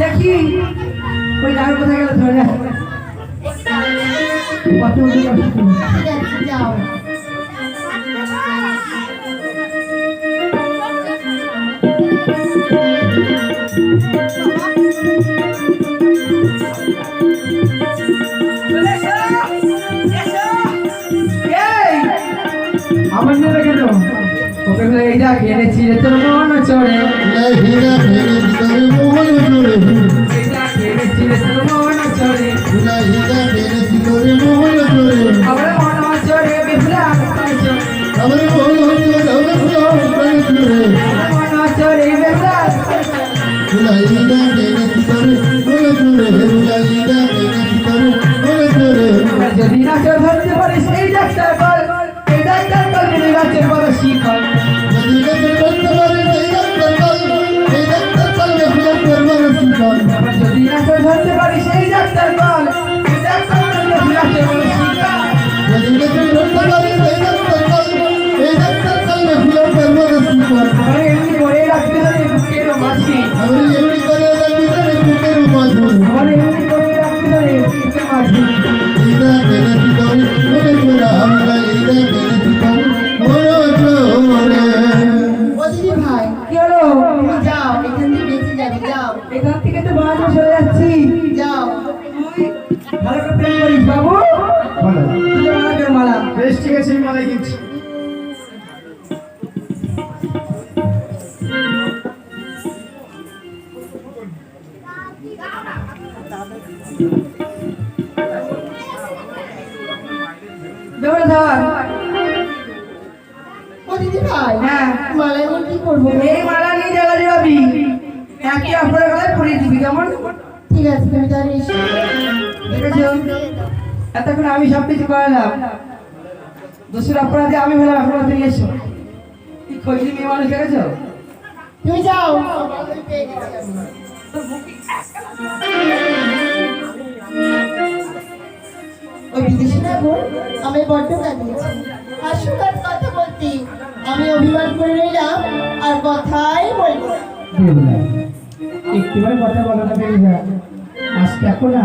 দেখি। ওই গান কোথায় গেল ধরে কত যাও আমার নামে কেন? ওকে এইটা কিনেছি রে, তোর মন চড়ে। Thank you. ভালোকে প্রেম করিস বাবু। ভালো মালা বেশ ঠিক আছে আমি মালাই কিনছি মালা নিয়ে জায়গা যাবি একে অপরের গলায় পরিয়ে দিবি কেমন ঠিক আছে তুমি তাহলে দেখেছ? এতক্ষণ আমি সব কিছু করালাম। দোষের অপরাধে আমি হলাম এখন তুমি এসো কি মেয়ে মানুষ দেখেছ? তুমি যাও। ওই বিদেশি আমি বড্ড কাঁদিয়েছি। হাসুকার কথা বলতে। আমি অভিমান করে নিলাম আর কথাই বলব একটিবার কথা বলো আজকে এখন না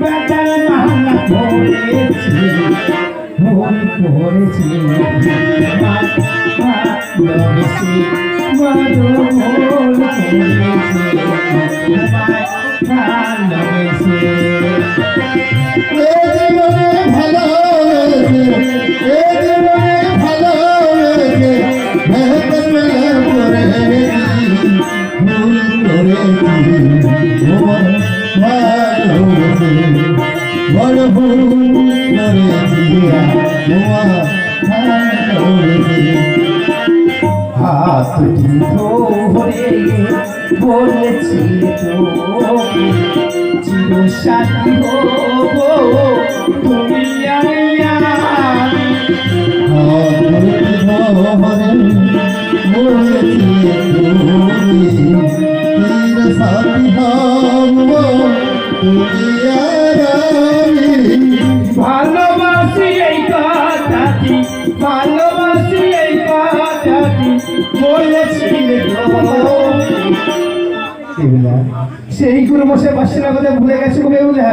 বেটার মালা পড়েছি ভরি পড়েছি লড়েছি বড় ভোল পড়েছি লড়েছি এতদিন ধরে বলেছি তোকে। চিরসাথী হব তুমি আমি আমি বলেছি ঠাকুর বসে বাসিনা কথা ভুলে গেছে বেউলা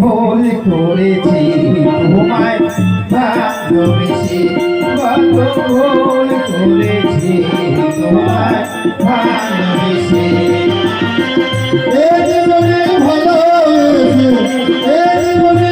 ভুল করেছি তোমায় ভালোবেসে কত করেছি তোমায় ভালোবেসে এ জীবনে ভালোবেসে, এ জীবনে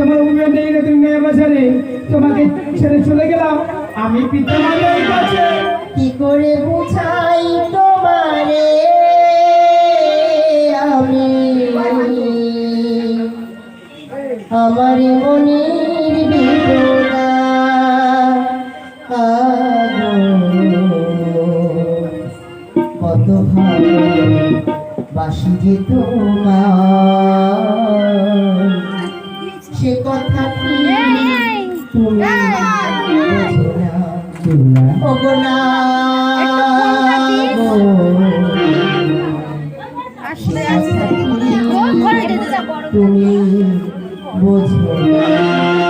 তোমার উন্নয়ন এই না তুমি বাজারে তোমাকে ছেড়ে চলে গেলাম আমি পিতা কি করে বুঝাই তোমারে আমি আমার মনির বিপদা কত ভালো বাসি যে তোমার সে কথা কি তুমি বোঝো তুমি বোঝো না